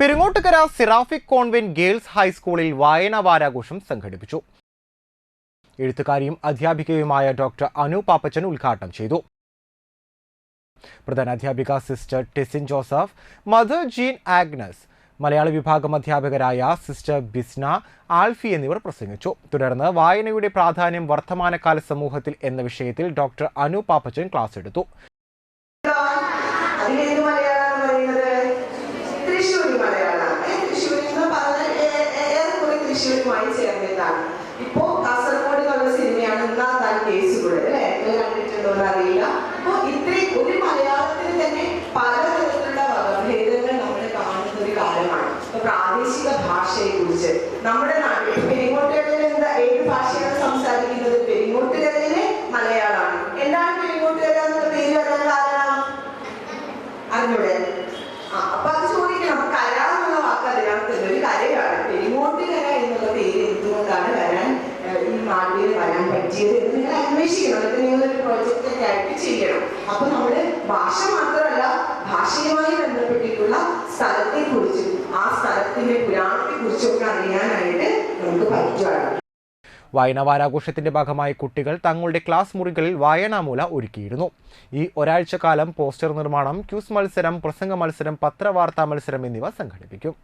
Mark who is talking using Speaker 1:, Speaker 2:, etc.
Speaker 1: Perungottukara സിറാഫിക് convent girls ഹൈസ്കൂളിൽ വായനാ വാരാഘോഷം സംഘടിപ്പിച്ചു. എഴുത്തുകാരിയും അധ്യാപികയുമായ ഡോക്ടർ അനു പാപ്പച്ചൻ ഉദ്ഘാടനം ചെയ്തു. പ്രധാന അധ്യാപിക sister Tessin Joseph mother Jean Agnes Malayala വിഭാഗം അധ്യാപകരായ സിസ്റ്റർ ബിസ്ന ആൽഫി എന്നിവർ പ്രസംഗിച്ചു. തുടർന്ന് വായനയുടെ പ്രാധാന്യം വർത്തമാനകാല സമൂഹത്തിൽ എന്ന വിഷയത്തിൽ ഡോക്ടർ അനു പാപ്പച്ചൻ ക്ലാസ് എടുത്തു.
Speaker 2: തൃശ്ശൂരുമായി ചേർന്നിട്ടാണ്. ഇപ്പോ കാസർഗോഡ് എന്നുള്ള സിനിമയാണ് ഒന്നാം താൻ കേസുകൾ അല്ലെ കണ്ടിട്ടുണ്ടോ എന്ന് അറിയില്ല. അപ്പൊ ഇത്രയും ഒരു മലയാളത്തിൽ തന്നെ പലതരത്തിലുള്ള വകഭേദങ്ങൾ നമ്മൾ കാണുന്ന ഒരു കാലമാണ്. ഇപ്പൊ പ്രാദേശിക ഭാഷയെ കുറിച്ച് നമ്മുടെ നാട്ടിൽ പെരിങ്ങോട്ടുകളിൽ എന്താ ഏത് ഭാഷയാണ് സംസാരിക്കുന്നത്? പെരിങ്ങോട്ടുകളിലെ മലയാളമാണ്. എന്താണ് പെരിങ്ങോട്ടുകര എന്നുള്ള പേര് വരാൻ കാരണം? അറിഞ്ഞൂടെ? ആ അപ്പൊ അത് ചോദിക്കണം കര എന്നുള്ള വാക്ക് അതിനകത്ത് ഒരു കരയാണ് പെരിങ്ങോട്ട് കര എന്നുള്ള പേര് എന്തുകൊണ്ടാണ് വരാൻ ഏഹ്, ഈ നാട്ടിൽ വരാൻ പറ്റിയത് എന്ന് നിങ്ങൾ അന്വേഷിക്കണം അല്ലെങ്കിൽ നിങ്ങളൊരു പ്രോജക്റ്റ് ആയിട്ട് ചെയ്യണം. അപ്പൊ നമ്മൾ ഭാഷ മാത്രമല്ല ഭാഷയുമായി ബന്ധപ്പെട്ടിട്ടുള്ള സ്ഥലത്തെ കുറിച്ചും ആ സ്ഥലത്തിന്റെ പുരാണത്തെ കുറിച്ചൊക്കെ അറിയാനായിട്ട് നമുക്ക് പറ്റുകയാണ്
Speaker 1: വായന വാരാഘോഷത്തിന്റെ ഭാഗമായി കുട്ടികൾ തങ്ങളുടെ ക്ലാസ് മുറികളിൽ വായനാമൂല ഒരുക്കിയിരുന്നു. ഈ ഒരാഴ്ച കാലം പോസ്റ്റർ നിർമ്മാണം ക്യൂസ് മത്സരം പ്രസംഗ മത്സരം പത്രവാർത്താ മത്സരം എന്നിവ സംഘടിപ്പിക്കും.